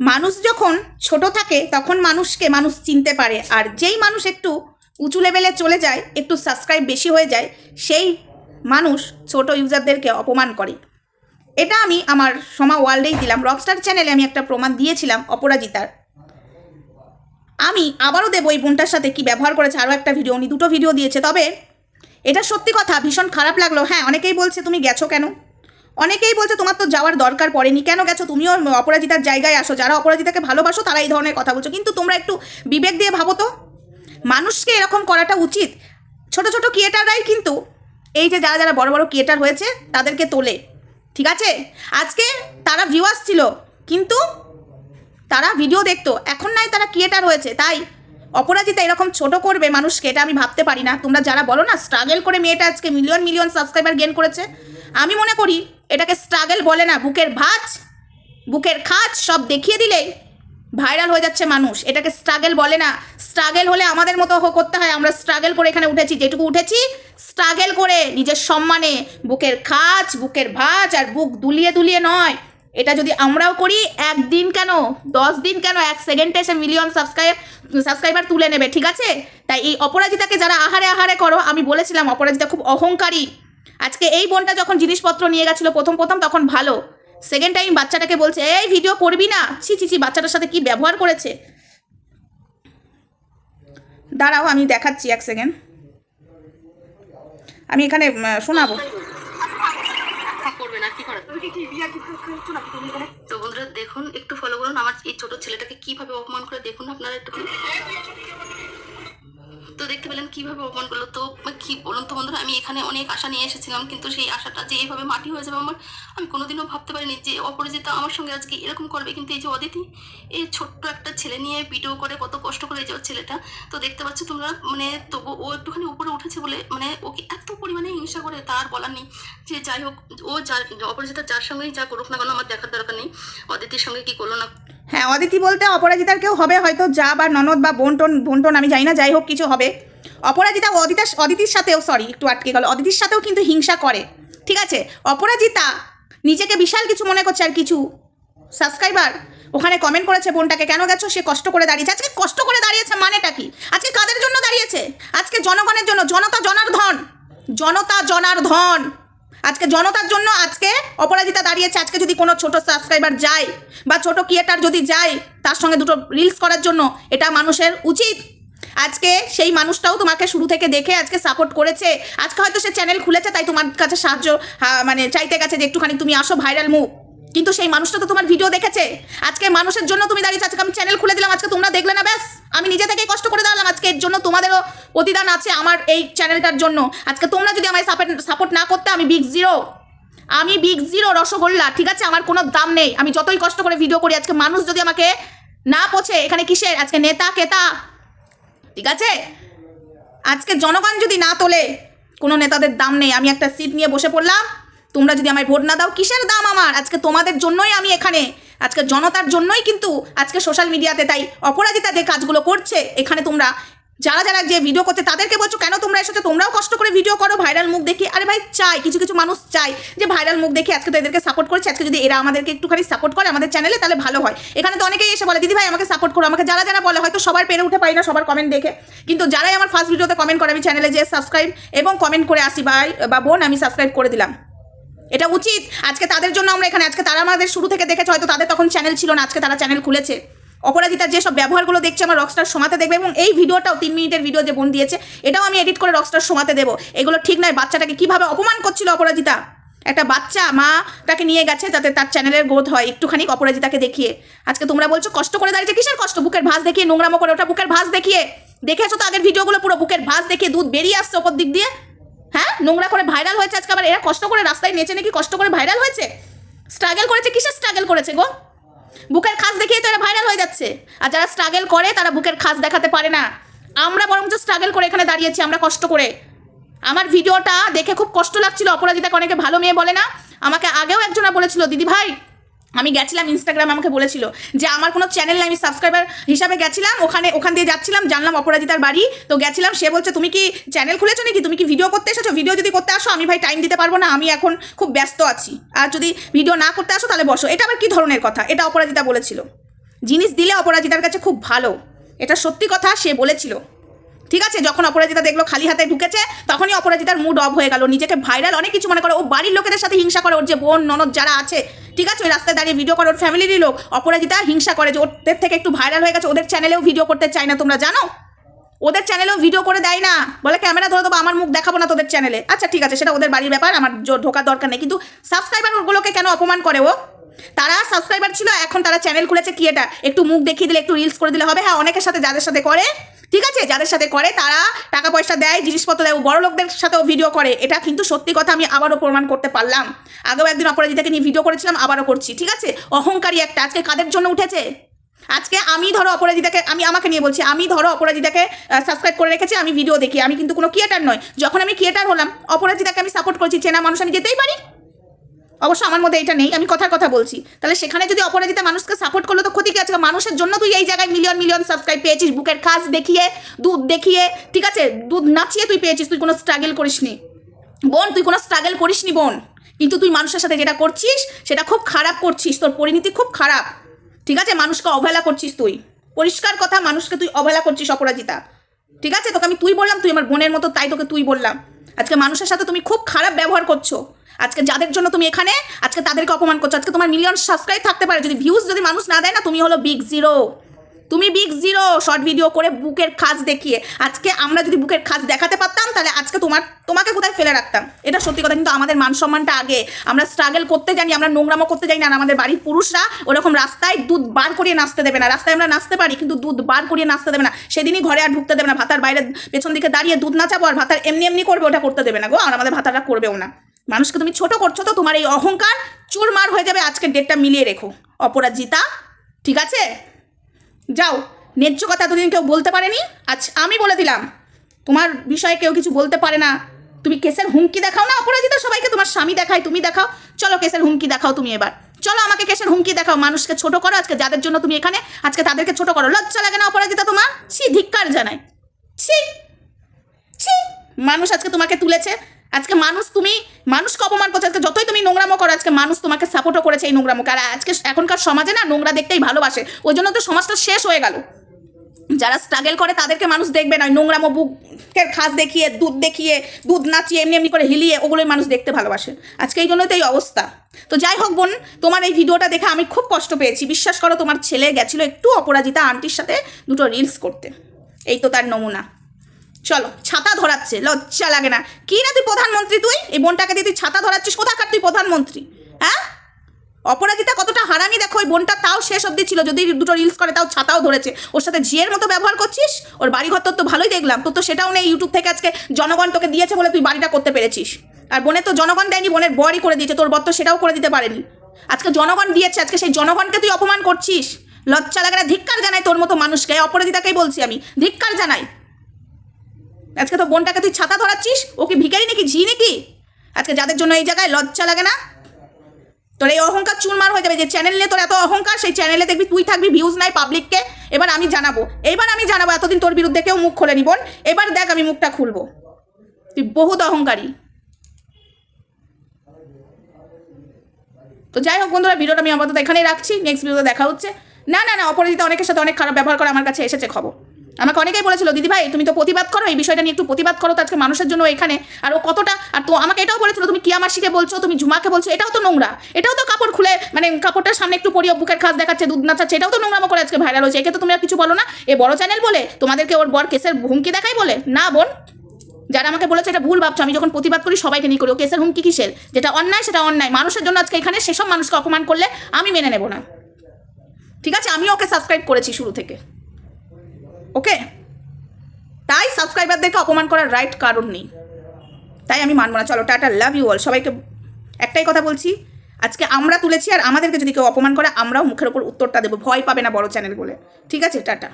মানুষ যখন ছোট থাকে, তখন মানুষকে মানুষ চিনতে পারে। আর যেই মানুষ একটু উঁচু লেভেলে চলে যায়, একটু সাবস্ক্রাইব বেশি হয়ে যায়, সেই মানুষ ছোট ইউজারদেরকে অপমান করে। এটা আমি আমার সমা ওয়ার্ল্ডেই দিলাম। রকস্টার চ্যানেলে আমি একটা প্রমাণ দিয়েছিলাম, অপরাজিতার। আমি আবারও দেবো এই বোনটার সাথে কি ব্যবহার করেছে, আরও একটা ভিডিও উনি দুটো ভিডিও দিয়েছে। তবে এটা সত্যি কথা, ভীষণ খারাপ লাগল। হ্যাঁ অনেকেই বলছে, তুমি গেছো কেন? অনেকেই বলছে, তোমার তো যাওয়ার দরকার পড়েনি। কেন গেছো? তুমিও অপরাজিতার জায়গায় আসো। যারা অপরাজিতাকে ভালোবাসো, তারা এই ধরনের কথা বলছো। কিন্তু তোমরা একটু বিবেক দিয়ে ভাবো তো। মানুষকে এরকম করাটা উচিত। ছোট ছোট ক্রিয়েটাররাই কিন্তু এই যে যারা যারা বড় বড় ক্রিয়েটার হয়েছে, তাদেরকে তোলে। ঠিক আছে? আজকে তারা ভিউয়ার্স ছিল কিন্তু তারা ভিডিও দেখতো। এখন নাই তারা ক্রিয়েটার হয়েছে। তাই অপরাজিতা এরকম ছোট করবে মানুষকে, এটা আমি ভাবতে পারি না। তোমরা যারা বলো না স্ট্রাগল করে মেয়েটা আজকে মিলিয়ন মিলিয়ন সাবস্ক্রাইবার গেন করেছে। আমি মনে করি এটাকে স্ট্রাগল বলে না, বুকের ভাঁজ, বুকের খাজ সব দেখিয়ে দিলেই ভাইরাল হয়ে যাচ্ছে মানুষ। এটাকে স্ট্রাগল বলে না স্ট্রাগল হলে আমাদের মতো করতে হয়। আমরা স্ট্রাগল করে এখানে উঠেছি, যেটুকু উঠেছি স্ট্রাগল করে নিজের সম্মানে বুকের খাজ, বুকের ভাঁজ আর বুক দুলিয়ে দুলিয়ে নয়। এটা যদি আমরাও করি, একদিন কেন, দশ দিন কেন, এক সেকেন্ডে এসে মিলিয়ন সাবস্ক্রাইব সাবস্ক্রাইবার তুলে নেবে, ঠিক আছে? তাই এই অপরাজিতাকে যারা আহারে আহারে করো, আমি বলেছিলাম, অপরাজিতা খুব অহংকারী। আজকে এই বোনটা যখন জিনিসপত্র নিয়ে গেছিল প্রথম প্রথম, তখন ভালো। সেকেন্ড টাইম বাচ্চাটাকে বলছে, এই ভিডিও করবি না? ছি ছি ছি, বাচ্চাটার সাথে কি ব্যবহার করেছে? দাঁড়াও, আমি দেখাচ্ছি এক সেকেন্ড আমি এখানে শোনাবো। তো বন্ধুরা, দেখুন, একটু ফলো করুন। আমার এই ছোট ছেলেটাকে কীভাবে অপমান করে, দেখুন আপনারা একটু দেখতে পেলেন কীভাবে করল। তো মানে কি বলুন তো বন্ধুরা, আমি এখানে অনেক আশা নিয়ে এসেছিলাম, কিন্তু সেই আশাটা যে এইভাবে মাটি হয়ে যাবে আমার, আমি কোনোদিনও ভাবতে পারিনি যে অপরিচিতা আমার সঙ্গে আজকে এরকম করবে। কিন্তু এই যে অদিতি এই ছোট্ট একটা ছেলে নিয়ে ভিডিও করে কত কষ্ট করে যে ছেলেটা, তো দেখতে পাচ্ছ তোমরা মানে তবু ও একটুখানি উপরে উঠেছে বলে মানে ওকে এত পরিমাণে হিংসা করে তার বলার নেই। যে যাই হোক, ও যার অপরিচিতা যার সঙ্গেই যা করুক না কেন, আমার দেখার দরকার নেই। অদিতির সঙ্গে কি করল না হ্যাঁ অদিতি বলতে অপরাজিতার কেউ হবে, হয়তো যা বা ননদ বা বন্টন বন্টন আমি জানি না, যাই হোক, কিছু হবে। অপরাজিতা অদিতা, অদিতির সাথেও সরি একটু আটকে গেল, অদিতির সাথেও কিন্তু হিংসা করে। ঠিক আছে? অপরাজিতা, নিজেকে বিশাল কিছু মনে করছে আর কিছু? সাবস্ক্রাইবার ওখানে কমেন্ট করেছে বোনটাকে, কেন গেছো? সে কষ্ট করে দাঁড়িয়েছে। আজকে কষ্ট করে দাঁড়িয়েছে মানেটা কি? আজকে কাদের জন্য দাঁড়িয়েছে? আজকে জনগণের জন্য, জনতা জনার্ধন জনতা জনার্ধন আজকে জনতার জন্য আজকে অপরাজিতা দাঁড়িয়েছে। আজকে যদি কোনো ছোট সাবস্ক্রাইবার যায় বা ছোট ক্রিয়েটার যদি যায়, তার সঙ্গে দুটো রিলস করার জন্য, এটা মানুষের উচিত। আজকে সেই মানুষটাও তোমাকে শুরু থেকে দেখে আজকে সাপোর্ট করেছে। আজকে হয়তো সে চ্যানেল খুলেছে, তাই তোমার কাছে সাহায্য মানে চাইতে গেছে যে একটুখানি তুমি আসো ভাইরাল মুখ। কিন্তু সেই মানুষটা তো তোমার ভিডিও দেখেছে। আজকে মানুষের জন্য তুমি দাঁড়িয়েছো, আজকে আমি চ্যানেল খুলে দিলাম, আজকে তোমরা দেখলে না, ব্যাস। আমি নিজে থেকেই কষ্ট করে দাঁড়ালাম আজকে, এর জন্য তোমাদেরও প্রতিদান আছে আমার এই চ্যানেলটার জন্য। আজকে তোমরা যদি আমায় সাপোর্ট সাপোর্ট না করতে, আমি বিগ জিরো আমি বিগ জিরো রসগোল্লা, ঠিক আছে? আমার কোনো দাম নেই। আমি যতই কষ্ট করে ভিডিও করি, আজকে মানুষ যদি আমাকে না পোছে, এখানে কিসের? আজকে নেতা, কেতা? ঠিক আছে? আজকে জনগণ যদি না তোলে, কোনো নেতাদের দাম নেই। আমি একটা সিট নিয়ে বসে পড়লাম। তোমরা যদি আমায় ভোট না দাও, কিসের দাম আমার? আজকে তোমাদের জন্যই আমি এখানে। আজকে জনতার জন্যই কিন্তু আজকে সোশ্যাল মিডিয়াতে তাই অপরাজিতা যে কাজগুলো করছে, এখানে তোমরা যারা যারা যে ভিডিও করছে, তাদেরকে বলছো, কেন তোমরা এসেছ? তোমরাও কষ্ট করে ভিডিও করো ভাইরাল মুখ দেখি। আরে ভাই, চাই, কিছু কিছু মানুষ চাই যে ভাইরাল মুখ দেখে আজকে তো এদেরকে সাপোর্ট করছে, আজকে যদি এরা আমাদেরকে একটুখানি সাপোর্ট করে আমাদের চ্যানেলে তাহলে ভালো হয়। এখানে তো অনেকেই এসে বলে, দিদি ভাই, আমাকে সাপোর্ট করো। আমাকে যারা যারা বলে, হয়তো সবার পেরে উঠে পাই না, সবার কমেন্ট দেখে। কিন্তু যারাই আমার ফার্স্ট ভিডিওতে কমেন্ট করে, আমি চ্যানেলে যে সাবস্ক্রাইব এবং কমেন্ট করে আসি, ভাই বা বোন, আমি সাবস্ক্রাইব করে দিলাম। এটা উচিত। আজকে তাদের জন্য আমরা এখানে, আজকে তারা আমাদের শুরু থেকে দেখেছে, হয়তো তাদের তখন চ্যানেল ছিল না, আজকে তারা চ্যানেল খুলেছে। অপরাজিতার যেসব ব্যবহারগুলো দেখছে আমার রকস্টার সমাতে দেখবে, এবং এই ভিডিওটাও তিন মিনিটের ভিডিও যে বোন দিয়েছে, এটাও আমি এডিট করে রকস্টার সমাতে দেবো। এগুলো ঠিক নয়, বাচ্চাটাকে কীভাবে অপমান করছিল অপরাজিতা? একটা বাচ্চা মা তাকে নিয়ে গেছে যাতে তার চ্যানেলের গ্রোথ হয়, একটুখানি অপরাজিতাকে দেখিয়ে। আজকে তোমরা বলছো, কষ্ট করে দাঁড়িয়েছে কিসের কষ্ট? বুকের ভাঁজ দেখিয়ে, নোংরামো করে ওটা বুকের ভাঁজ দেখিয়ে। দেখেছ তো আগের ভিডিওগুলো পুরো বুকের ভাঁজ দেখিয়ে দুধ বেরিয়ে আসছে ওপর দিক দিয়ে? হ্যাঁ? নোংরা করে ভাইরাল হয়েছে আজকে আবার? এরা কষ্ট করে রাস্তায় নেচে নাকি কষ্ট করে ভাইরাল হয়েছে? স্ট্রাগল করেছে? কিসের স্ট্রাগল করেছে গো? বুকের খাস দেখিয়ে তো এরা ভাইরাল হয়ে যাচ্ছে। আর যারা স্ট্রাগল করে, তারা বুকের খাস দেখাতে পারে না। আমরা বরঞ্চ স্ট্রাগল করে এখানে দাঁড়িয়েছি, আমরা কষ্ট করে। আমার ভিডিওটা দেখে খুব কষ্ট লাগছিল। অপরাজিতাকে অনেকে ভালো মেয়ে বলে না। আমাকে আগেও একজনা বলেছিল, দিদি ভাই আমি গেছিলাম ইনস্টাগ্রাম আমাকে বলেছিল যে আমার কোনো চ্যানেল আমি সাবস্ক্রাইবার হিসাবে গেছিলাম, ওখানে, ওখান দিয়ে যাচ্ছিলাম, জানলাম অপরাজিতার বাড়ি, তো গেছিলাম, সে বলছে, তুমি কি চ্যানেল খুলেছো নাকি? তুমি কি ভিডিও করতে এসেছ? ভিডিও যদি করতে আসো, আমি ভাই টাইম দিতে পারব না, আমি এখন খুব ব্যস্ত আছি। আর যদি ভিডিও না করতে আসো, তাহলে বসো। এটা আবার কী ধরনের কথা? এটা অপরাজিতা বলেছিল। জিনিস দিলে অপরাজিতার কাছে খুব ভালো। এটা সত্যি কথা, সে বলেছিল। ঠিক আছে, যখন অপরাজিতা দেখল খালি হাতে ঢুকেছে, তখনই অপরাজিতার মুড অফ হয়ে গেল। নিজেকে ভাইরাল অনেক কিছু মনে করে। ও বাড়ির লোকেদের সাথে হিংসা করে। ওর যে বোন, ননদ যারা আছে ঠিক আছে? ওই রাস্তায় দাঁড়িয়ে ভিডিও করে, ওর ফ্যামিলিরই লোক, অপরাজিতা হিংসা করে যে ওদের থেকে একটু ভাইরাল হয়ে গেছে, ওদের চ্যানেলেও ভিডিও করতে চায় না, তোমরা জানো? ওদের চ্যানেলেও ভিডিও করে দেয় না। বলে, ক্যামেরা ধরে দেবো, আমার মুখ দেখাবো না তোদের চ্যানেলে আচ্ছা ঠিক আছে, সেটা ওদের বাড়ির ব্যাপার, আমার ঢোকার দরকার নেই। কিন্তু সাবস্ক্রাইবার ওগুলোকে কেন অপমান করে ও? তারা সাবস্ক্রাইবার ছিল, এখন তারা চ্যানেল খুলেছে কি এটা? একটু মুখ দেখিয়ে দিলে, একটু রিলস করে দিলে হবে? হ্যাঁ অনেকের সাথে যাদের সাথে করে ঠিক আছে? যাদের সাথে করে, তারা টাকা পয়সা দেয়, জিনিসপত্র দেয় বড় লোকদের সাথেও ভিডিও করে। এটা কিন্তু সত্যি কথা, আমি আবারও প্রমাণ করতে পারলাম। আগেও একদিন অপরাজিতাকে নিয়ে ভিডিও করেছিলাম, আবারও করছি, ঠিক আছে? অহংকারী একটা, আজকে কাদের জন্য উঠেছে? আজকে আমি ধরো অপরাজিতাকে, আমি আমাকে নিয়ে বলছি, আমি ধরো অপরাজিতাকে সাবস্ক্রাইব করে রেখেছি, আমি ভিডিও দেখি। আমি কিন্তু কোনো ক্রিয়েটার নয় যখন আমি ক্রিয়েটার হলাম, অপরাজিতাকে আমি সাপোর্ট করছি, চেনা মানুষ আমি যেতেই পারি। অবশ্য আমার মধ্যে এটা নেই, আমি কথার কথা বলছি। তাহলে সেখানে যদি অপরাজিতা মানুষকে সাপোর্ট করল, তো ক্ষতি কি আছে? মানুষের জন্য তুই এই জায়গায় মিলিয়ন মিলিয়ন সাবস্ক্রাইব পেয়েছিস, বুকের কাজ দেখিয়ে, দুধ দেখিয়ে, ঠিক আছে? দুধ নাচিয়ে তুই পেয়েছিস, তুই কোনো স্ট্রাগল করিসনি। বোন, তুই কোনো স্ট্রাগল করিসনি, বোন। কিন্তু তুই মানুষের সাথে যেটা করছিস, সেটা খুব খারাপ করছিস, তোর পরিণতি খুব খারাপ। ঠিক আছে? মানুষকে অবহেলা করছিস তুই। পরিষ্কার কথা, মানুষকে তুই অবহেলা করছিস, অপরাজিতা। ঠিক আছে? তোকে আমি তুই বললাম, তুই আমার বোনের মতো, তাই তোকে তুই বললাম। আজকে মানুষের সাথে তুমি খুব খারাপ ব্যবহার করছ। আজকে যাদের জন্য তুমি এখানে, আজকে তাদেরকে অপমান করছ। আজকে তোমার মিলিয়ন সাবস্ক্রাইব থাকতে পারে। যদি ভিউজ যদি মানুষ না দেয় না, তুমি হলো বিগ জিরো তুমি বিগ জিরো শর্ট ভিডিও করে বুকের খাজ দেখিয়ে। আজকে আমরা যদি বুকের খাজ দেখাতে পারতাম, তাহলে আজকে তোমার, তোমাকে কোথায় ফেলে রাখতাম? এটা সত্যি কথা, কিন্তু আমাদের মান সম্মানটা আগে। আমরা স্ট্রাগল করতে জানি, আমরা নোংরামো করতে জানি না আমাদের বাড়ির পুরুষরা ওরকম রাস্তায় দুধ বার করিয়ে নাচতে দেবে না। রাস্তায় আমরা নাচতে পারি, কিন্তু দুধ বার করিয়ে নাচতে দেবে না। সেদিনই ঘরে আর ঢুকতে দেবে না। ভাতার বাইরে, পেছন দিকে দাঁড়িয়ে দুধ নাচাবো, আর ভাতার এমনি এমনি করবে, ওটা করতে দেবে না গো। আর আমাদের ভাতাররা করবেও না। মানুষকে তুমি ছোট করছ তো তোমার এই অহংকার চুরমার হয়ে যাবে আজকের ডেটটা মিলিয়ে রেখো। অপরাজিতা ঠিক আছে? যাও, ন্যায্য কথা এতদিন কেউ বলতে পারেনি, আজ আমি বলে দিলাম। তোমার বিষয়ে কেউ কিছু বলতে পারে না। তুমি কেসের হুমকি দেখাও না, অপরাজিতা সবাইকে তোমার স্বামী দেখায়, তুমি দেখাও। চলো কেসের হুমকি দেখাও তুমি এবার। চলো আমাকে কেসের হুমকি দেখাও, মানুষকে ছোট করো, আজকে যাদের জন্য তুমি এখানে, আজকে তাদেরকে ছোট করো। লজ্জা লাগে না অপরাজিতা তোমার? ছি, ধিক্কার জানায়। ছি ছি, মানুষ আজকে তোমাকে তুলেছে। আজকে মানুষ তুমি মানুষকে অপমান করছে? আজকে যতই তুমি নোংরামো করো, আজকে মানুষ তোমাকে সাপোর্টও করেছে এই নোংরামোকে আর আজকে এখনকার সমাজে না নোংরা দেখতেই ভালোবাসে। ওই জন্য তো সমাজটা শেষ হয়ে গেল। যারা স্ট্রাগল করে তাদেরকে মানুষ দেখবে না। নোংরামো বুকের খাস দেখিয়ে, দুধ দেখিয়ে, দুধ নাচিয়ে, এমনি এমনি করে হিলিয়ে, ওগুলোই মানুষ দেখতে ভালোবাসে। আজকে এই জন্যই তো এই অবস্থা। তো যাই হোক বোন, তোমার এই ভিডিওটা দেখে আমি খুব কষ্ট পেয়েছি। বিশ্বাস করো, তোমার ছেলে গেছিল একটু অপরাজিতা আন্টির সাথে দুটো রিলস করতে। এই তো তার নমুনা। চলো, ছাতা ধরাচ্ছে, লজ্জা লাগে না। কি না তুই প্রধানমন্ত্রী তুই? এই বোনটাকে দিয়ে তুই ছাতা ধরাচ্ছিস, কোথাকার তুই প্রধানমন্ত্রী? হ্যাঁ? অপরাজিতা কতটা হারামি, দেখো, ওই বোনটা তাও শেষ অব্দি ছিল, যদি দুটো রিলস করে, তাও ছাতাও ধরেছে। ওর সাথে ঝিয়ের মতো ব্যবহার করছিস? ওর বাড়িঘর তোর তো ভালোই দেখলাম, তোর তো সেটাও নেই ইউটিউব থেকে আজকে জনগণ তোকে দিয়েছে বলে তুই বাড়িটা করতে পেরেছিস। আর বোনের তো জনগণ দেয়নি, বোনের বরই করে দিয়েছে, তোর বর তো সেটাও করে দিতে পারেনি। আজকে জনগণ দিয়েছে, আজকে সেই জনগণকে তুই অপমান করছিস। লজ্জা লাগে না, ধিক্কার জানাই তোর মতো মানুষকে অপরাজিতাকেই বলছি আমি, ধিক্কার জানাই। আজকে তো বোনটাকে তুই ছাতা ধরাচ্ছিস? ও কি ভিখারি নাকি, ঝি নাকি? আজকে যাদের জন্য এই জায়গায় লজ্জা লাগে না? তোর এই অহংকার চুরমার হয়ে যাবে, যে চ্যানেল নিয়ে তোর এত অহংকার, সেই চ্যানেলে দেখবি তুই থাকবি ভিউজ নাই পাবলিককে এবার আমি জানাব, এবার আমি জানাব, এতদিন তোর বিরুদ্ধে কেউ মুখ খোলেনি বোন। এবার দেখ আমি মুখটা খুলবো। তুই বহুত অহংকারী। তো যাই হোক বন্ধুরা, ভিডিওটা আমি আপাতত এখানেই রাখছি। নেক্সট ভিডিওতে দেখা হচ্ছে। না না না, অপরাজিতা অনেকের সাথে অনেক খারাপ ব্যবহার করে, আমার কাছে এসেছে খবর। আমাকে অনেকেই বলেছিল, দিদি ভাই, তুমি তো প্রতিবাদ করো, এই বিষয়টা নিয়ে একটু প্রতিবাদ করো তো আজকে মানুষের জন্য এখানে। আর ও কতটা, আর তো আমাকে এটাও বলেছিল, তুমি কিয়া মাসিকে বলছো, তুমি ঝুমাকে বলছো, এটাও তো নোংরা। এটাও তো কাপড় খুলে মানে কাপড়টার সামনে একটু পরিয়ে বুকের খাস দেখাচ্ছে, দুধ নাচাচ্ছে, এটাও তো নোংরামো করে আজকে ভাইরাল হয়েছে। একে তো তুমি আর কিছু বলো না। এ বড় চ্যানেল বলে, তোমাদেরকে ওর বর কেসের হুমকি দেখাই বলে? না, বোন। যারা আমাকে বলেছে এটা ভুল ভাবছ, আমি যখন প্রতিবাদ করি, সবাইকে নিয়ে করি। ও কেসের হুমকি কিসের? যেটা অন্যায়, সেটা অন্যায়। মানুষের জন্য আজকে এখানে সেসব মানুষকে অপমান করলে আমি মেনে নেব না। ঠিক আছে? আমি ওকে সাবস্ক্রাইব করেছি শুরু থেকে। ওকে? তাই সাবস্ক্রাইবারদেরকে অপমান করার রাইট কারণ নেই। তাই আমি মানব না। চলো, টাটা লাভ ইউ অল সবাইকে একটাই কথা বলছি, আজকে আমরা তুলেছি আর আমাদেরকে যদি কেউ অপমান করে, আমরাও মুখের ওপর উত্তরটা দেবো। ভয় পাবে না বড় চ্যানেল বলে। ঠিক আছে, টাটা।